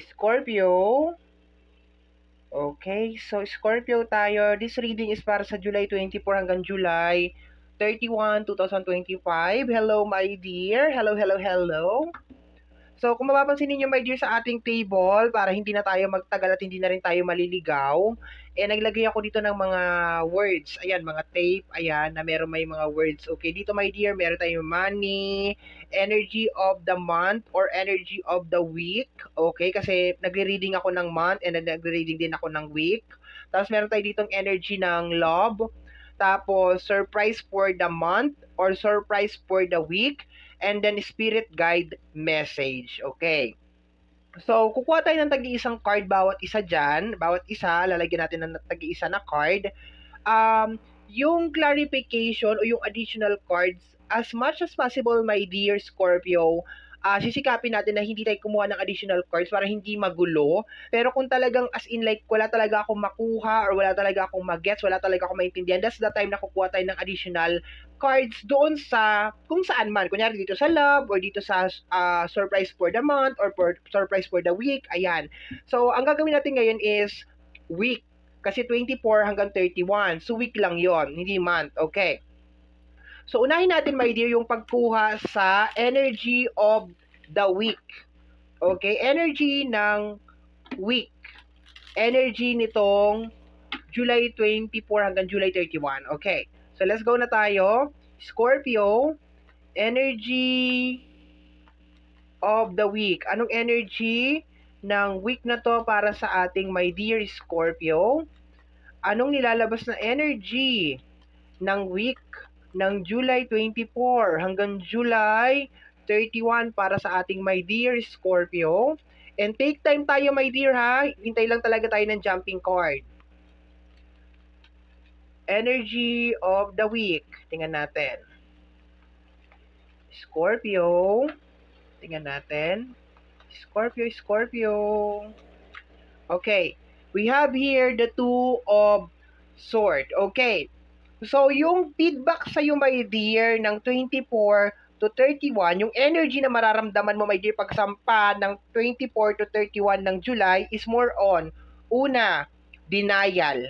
Scorpio. Okay, so Scorpio tayo. This reading is para sa July 24 hanggang July 31, 2025. Hello, my dear. Hello, hello, hello. So, kung mapapansin ninyo, my dear, sa ating table, para hindi na tayo magtagal at hindi na rin tayo maliligaw, eh, naglagay ako dito ng mga words. Ayan, mga tape. Ayan, na meron may mga words. Okay, dito, my dear, meron tayong money, energy of the month, or energy of the week. Okay, kasi nagre-reading ako ng month and nagre-reading din ako ng week. Tapos, meron tayo ditong energy ng love. Tapos, surprise for the month or surprise for the week and then spirit guide message. Okay. So, kukuha tayo ng tagi-isang card bawat isa dyan. Bawat isa, lalagyan natin ng tagi-isa na card. Um, yung clarification o yung additional cards, as much as possible, my dear Scorpio, uh, sisikapin natin na hindi tayo kumuha ng additional cards para hindi magulo. Pero kung talagang as in like wala talaga akong makuha or wala talaga akong mag-gets, wala talaga akong maintindihan, that's the time na kukuha tayo ng additional cards doon sa kung saan man. Kunyari dito sa love or dito sa uh, surprise for the month or for surprise for the week. Ayan. So, ang gagawin natin ngayon is week. Kasi 24 hanggang 31. So, week lang yon hindi month. Okay. So, unahin natin, my dear, yung pagkuha sa energy of the week. Okay? Energy ng week. Energy nitong July 24 hanggang July 31. Okay. So, let's go na tayo. Scorpio, energy of the week. Anong energy ng week na to para sa ating my dear Scorpio? Anong nilalabas na energy ng week ng July 24 hanggang July 31 para sa ating my dear Scorpio? And take time tayo my dear ha. Hintay lang talaga tayo ng jumping card energy of the week. Tingnan natin. Scorpio. Tingnan natin. Scorpio, Scorpio. Okay. We have here the two of sword. Okay. So, yung feedback sa iyo, my dear, ng 24 to 31, yung energy na mararamdaman mo, my dear, pagsampa ng 24 to 31 ng July is more on, una, denial.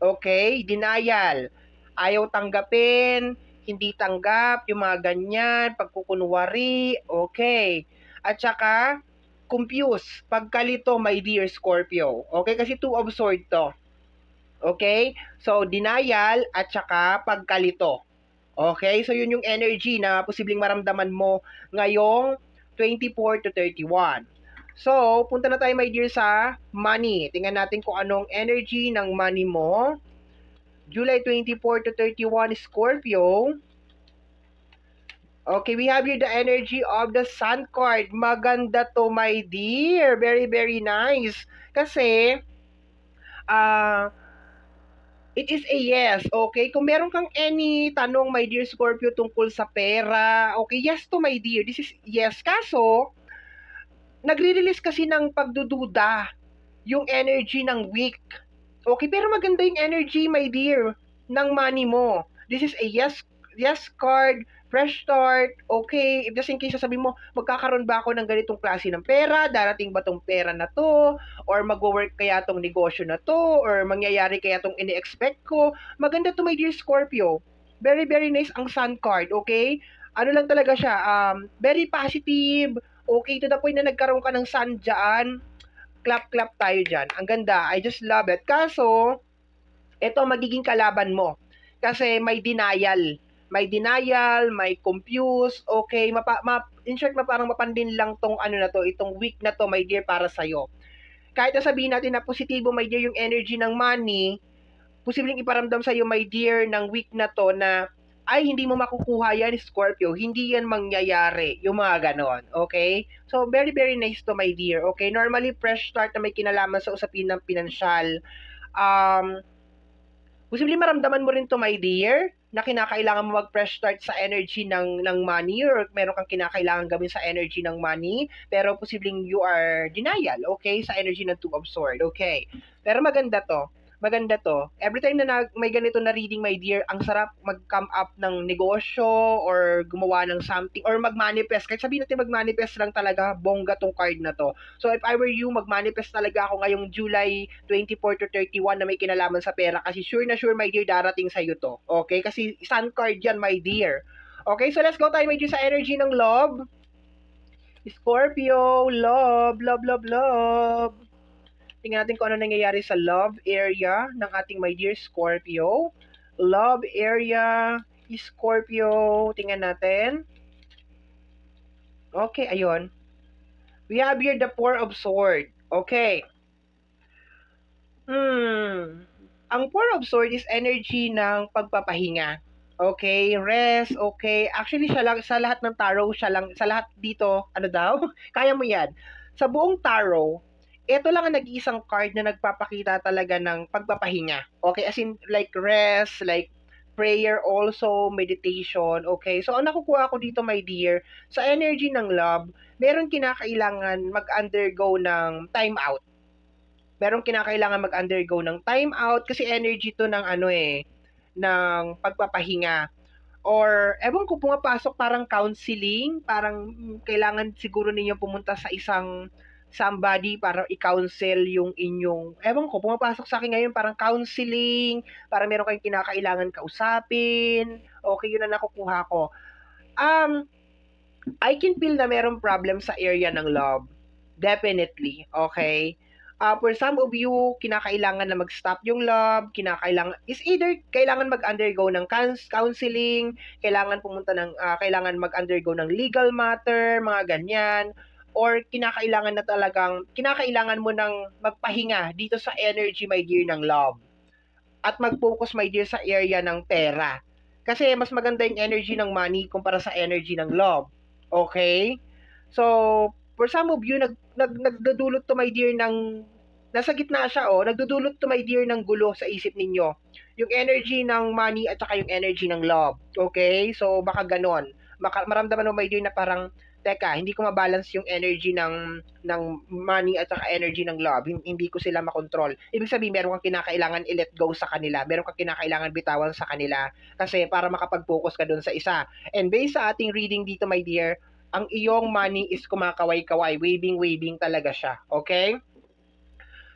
Okay? Denial. Ayaw tanggapin, hindi tanggap, yung mga ganyan, pagkukunwari, okay. At saka, confuse, pagkalito, my dear Scorpio. Okay? Kasi two of sword to. Okay? So, denial at saka pagkalito. Okay? So, yun yung energy na posibleng maramdaman mo ngayong 24 to 31. So, punta na tayo my dear sa money. Tingnan natin kung anong energy ng money mo. July 24 to 31 Scorpio. Okay, we have here the energy of the sun card. Maganda to, my dear. Very, very nice. Kasi, uh, it is a yes, okay? Kung meron kang any tanong, my dear Scorpio, tungkol sa pera, okay, yes to, my dear. This is yes. Kaso, nagre-release kasi ng pagdududa yung energy ng week. Okay, pero maganda yung energy, my dear, ng money mo. This is a yes yes card, fresh start, okay, if just in case sasabihin mo, magkakaroon ba ako ng ganitong klase ng pera, darating ba tong pera na to, or mag-work kaya tong negosyo na to, or mangyayari kaya tong ini-expect ko, maganda to my dear Scorpio. Very, very nice ang sun card, okay? Ano lang talaga siya, um, very positive, okay to the point na nagkaroon ka ng sun dyan, clap-clap tayo dyan. Ang ganda. I just love it. Kaso, ito magiging kalaban mo. Kasi may denial. May denial, may confuse, okay, mapa, ma, in short, ma, parang mapandin lang tong ano na to, itong week na to, my dear, para sa'yo. Kahit na sabihin natin na positibo, my dear, yung energy ng money, posibleng iparamdam sa'yo, my dear, ng week na to na ay hindi mo makukuha yan, Scorpio. Hindi yan mangyayari. Yung mga ganon. Okay? So, very, very nice to, my dear. Okay? Normally, fresh start na may kinalaman sa usapin ng pinansyal. Um, posibleng maramdaman mo rin to, my dear, na kinakailangan mo mag-fresh start sa energy ng, ng money or meron kang kinakailangan gawin sa energy ng money, pero posibleng you are denial, okay, sa energy ng two of sword, okay. Pero maganda to. Maganda to. Every time na nag, may ganito na reading, my dear, ang sarap mag-come up ng negosyo or gumawa ng something or mag-manifest. Kahit sabihin natin mag-manifest lang talaga, bongga tong card na to. So if I were you, mag-manifest talaga ako ngayong July 24 to 31 na may kinalaman sa pera kasi sure na sure, my dear, darating sa'yo to. Okay? Kasi sun card yan, my dear. Okay, so let's go tayo, dear, sa energy ng love. Scorpio, love, love, love, love. Tingnan natin kung ano nangyayari sa love area ng ating my dear Scorpio. Love area, Scorpio. Tingnan natin. Okay, ayun. We have here the Four of Sword. Okay. Hmm. Ang Four of Sword is energy ng pagpapahinga. Okay, rest, okay. Actually, siya lang, sa lahat ng tarot, siya lang, sa lahat dito, ano daw? Kaya mo yan. Sa buong tarot, ito lang ang nag-iisang card na nagpapakita talaga ng pagpapahinga. Okay, as in, like rest, like prayer also, meditation, okay? So, ang nakukuha ko dito, my dear, sa energy ng love, meron kinakailangan mag-undergo ng time out. Meron kinakailangan mag-undergo ng time out kasi energy to ng ano eh, ng pagpapahinga. Or, ewan ko, pumapasok parang counseling, parang mm, kailangan siguro ninyo pumunta sa isang somebody para i-counsel yung inyong, ewan ko, pumapasok sa akin ngayon parang counseling, para meron kayong kinakailangan kausapin, okay, yun na nakukuha ko. Um, I can feel na meron problem sa area ng love. Definitely, okay? uh, for some of you, kinakailangan na mag-stop yung love, kinakailangan, is either kailangan mag-undergo ng counseling, kailangan pumunta ng, uh, kailangan mag-undergo ng legal matter, mga ganyan, or kinakailangan na talagang, kinakailangan mo ng magpahinga dito sa energy, my dear, ng love. At mag-focus, my dear, sa area ng pera. Kasi mas maganda yung energy ng money kumpara sa energy ng love. Okay? So, for some of you, nag, nag, nagdudulot to, my dear, ng, nasa gitna siya, oh, nagdudulot to, my dear, ng gulo sa isip ninyo. Yung energy ng money at saka yung energy ng love. Okay? So, baka ganon. Maka, maramdaman mo, my dear, na parang, teka, hindi ko mabalance yung energy ng ng money at saka energy ng love. Hindi ko sila makontrol. Ibig sabihin, meron kang kinakailangan i-let go sa kanila. Meron kang kinakailangan bitawan sa kanila kasi para makapag-focus ka dun sa isa. And based sa ating reading dito, my dear, ang iyong money is kumakaway-kaway, waving-waving talaga siya. Okay?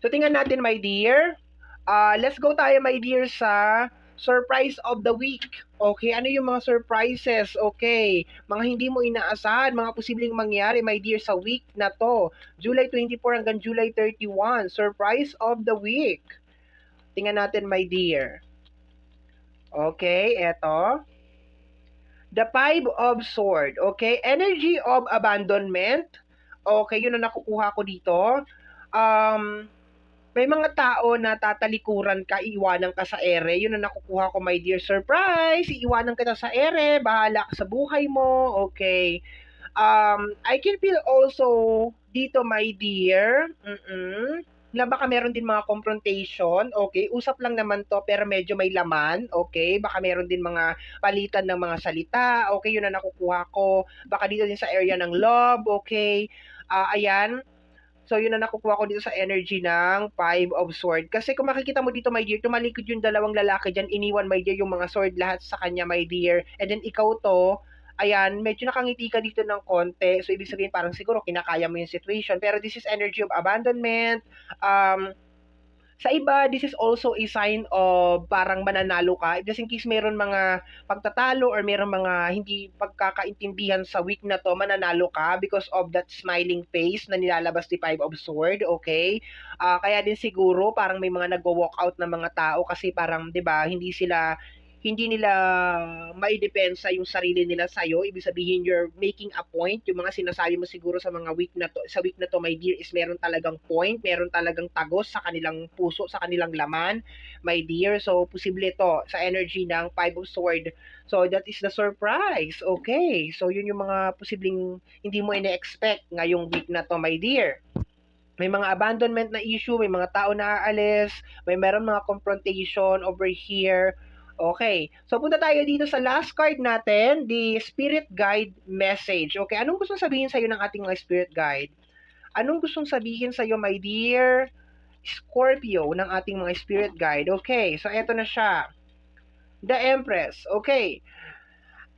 So, tingnan natin, my dear. Uh, let's go tayo, my dear, sa surprise of the week. Okay, ano yung mga surprises? Okay, mga hindi mo inaasahan, mga posibleng mangyari, my dear, sa week na to. July 24 hanggang July 31. Surprise of the week. Tingnan natin, my dear. Okay, eto. The Five of Sword. Okay, energy of abandonment. Okay, yun ang nakukuha ko dito. Um, may mga tao na tatalikuran ka, iiwanan ka sa ere. Yun ang nakukuha ko, my dear surprise. Iiwanan kita sa ere, bahala ka sa buhay mo. Okay. Um, I can feel also dito, my dear. Mm-mm na baka meron din mga confrontation, okay? Usap lang naman to pero medyo may laman, okay? Baka meron din mga palitan ng mga salita, okay? Yun na nakukuha ko. Baka dito din sa area ng love, okay? Uh, ayan. So, yun na nakukuha ko dito sa energy ng Five of Sword. Kasi kung makikita mo dito, my dear, tumalikod yung dalawang lalaki dyan, iniwan, my dear, yung mga sword lahat sa kanya, my dear. And then, ikaw to, ayan, medyo nakangiti ka dito ng konti. So, ibig sabihin, parang siguro kinakaya mo yung situation. Pero this is energy of abandonment. Um, sa iba, this is also a sign of parang mananalo ka. Just in case meron mga pagtatalo or meron mga hindi pagkakaintindihan sa week na to, mananalo ka because of that smiling face na nilalabas ni Five of Sword, okay? Uh, kaya din siguro parang may mga nagwo-walk out na mga tao kasi parang 'di ba, hindi sila hindi nila maidepensa yung sarili nila sa iyo ibig sabihin you're making a point. Yung mga sinasabi mo siguro sa mga week na to sa week na to my dear is meron talagang point. Meron talagang tagos sa kanilang puso sa kanilang laman. My dear so posible to sa energy ng five of sword so that is the surprise. Okay. So yun yung mga posibleng hindi mo ine-expect ngayong week na to my dear. May mga abandonment na issue, may mga tao na aalis, may meron mga confrontation over here, Okay. So, punta tayo dito sa last card natin, the Spirit Guide Message. Okay, anong gustong sabihin sa'yo ng ating Spirit Guide? Anong gustong sabihin sa'yo, my dear? Scorpio ng ating mga spirit guide. Okay, so eto na siya. The Empress. Okay.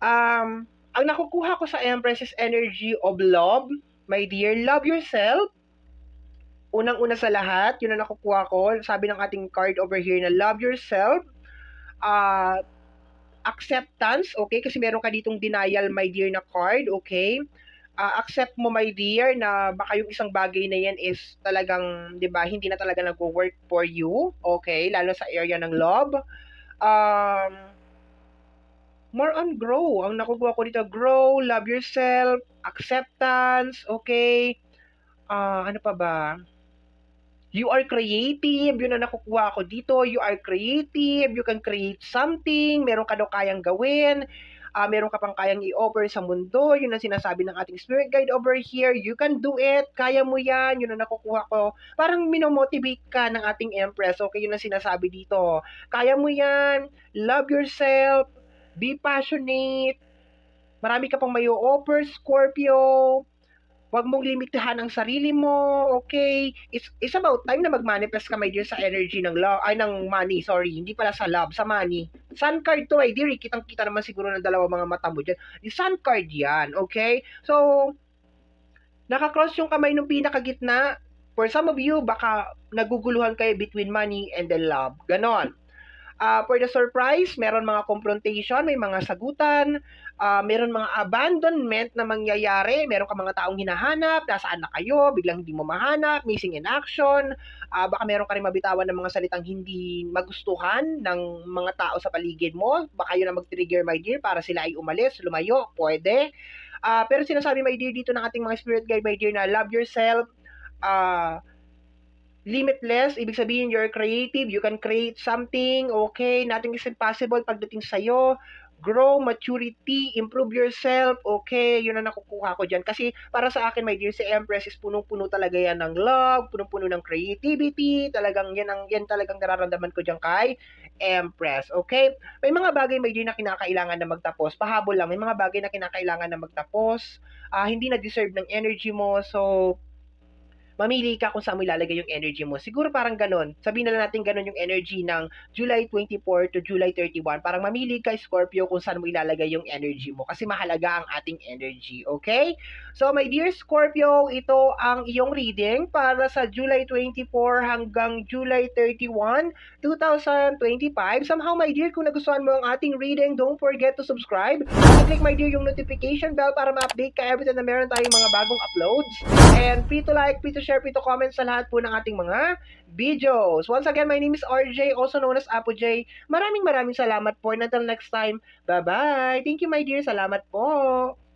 Um, ang nakukuha ko sa Empress is energy of love. My dear, love yourself. Unang-una sa lahat, yun ang nakukuha ko. Sabi ng ating card over here na love yourself. Uh, acceptance, okay? Kasi meron ka ditong denial, my dear, na card, okay? Uh, accept mo, my dear, na baka yung isang bagay na yan is talagang, di ba, hindi na talaga nag-work for you, okay? Lalo sa area ng love. Um, more on grow. Ang nakukuha ko dito, grow, love yourself, acceptance, okay? Uh, ano pa ba? You are creative, yun ang nakukuha ko dito. You are creative, you can create something, meron ka daw kayang gawin, uh, meron ka pang kayang i-offer sa mundo, yun ang sinasabi ng ating spirit guide over here, you can do it, kaya mo yan, yun ang nakukuha ko. Parang minomotivate ka ng ating empress, okay, yun ang sinasabi dito. Kaya mo yan, love yourself, be passionate, marami ka pang may offer Scorpio, Huwag mong limitahan ang sarili mo, okay? It's, it's about time na mag-manifest ka, my dear, sa energy ng love, ay, ng money, sorry, hindi pala sa love, sa money. Sun card to, my dear, kitang-kita naman siguro ng dalawa mga mata mo dyan. Yung sun card yan, okay? So, nakakross yung kamay ng pinakagitna. For some of you, baka naguguluhan kayo between money and the love. Ganon. Uh, for the surprise, meron mga confrontation, may mga sagutan, uh, meron mga abandonment na mangyayari, meron ka mga taong hinahanap, nasaan na kayo, biglang hindi mo mahanap, missing in action, uh, baka meron ka rin mabitawan ng mga salitang hindi magustuhan ng mga tao sa paligid mo, baka yun ang mag-trigger, my dear, para sila ay umalis, lumayo, pwede. Uh, pero sinasabi, my dear, dito ng ating mga spirit guide, my dear, na love yourself, uh, limitless, ibig sabihin you're creative, you can create something, okay, nothing is impossible pagdating sa'yo, grow, maturity, improve yourself, okay, yun ang nakukuha ko dyan. Kasi para sa akin, my dear, si Empress is punong-puno talaga yan ng love, punong-puno ng creativity, talagang yan, ang, yan talagang nararamdaman ko dyan kay Empress, okay? May mga bagay, my dear, na kinakailangan na magtapos. Pahabol lang, may mga bagay na kinakailangan na magtapos. Uh, hindi na deserve ng energy mo, so mamili ka kung saan mo ilalagay yung energy mo. Siguro parang ganun. Sabihin na lang natin ganun yung energy ng July 24 to July 31. Parang mamili ka, Scorpio, kung saan mo ilalagay yung energy mo. Kasi mahalaga ang ating energy. Okay? So, my dear Scorpio, ito ang iyong reading para sa July 24 hanggang July 31, 2025. Somehow, my dear, kung nagustuhan mo ang ating reading, don't forget to subscribe. click, my dear, yung notification bell para ma-update ka every time na meron tayong mga bagong uploads. And free to like, free to share, share, pito comment sa lahat po ng ating mga videos. Once again, my name is RJ, also known as Apo J. Maraming maraming salamat po. And until next time, bye-bye. Thank you, my dear. Salamat po.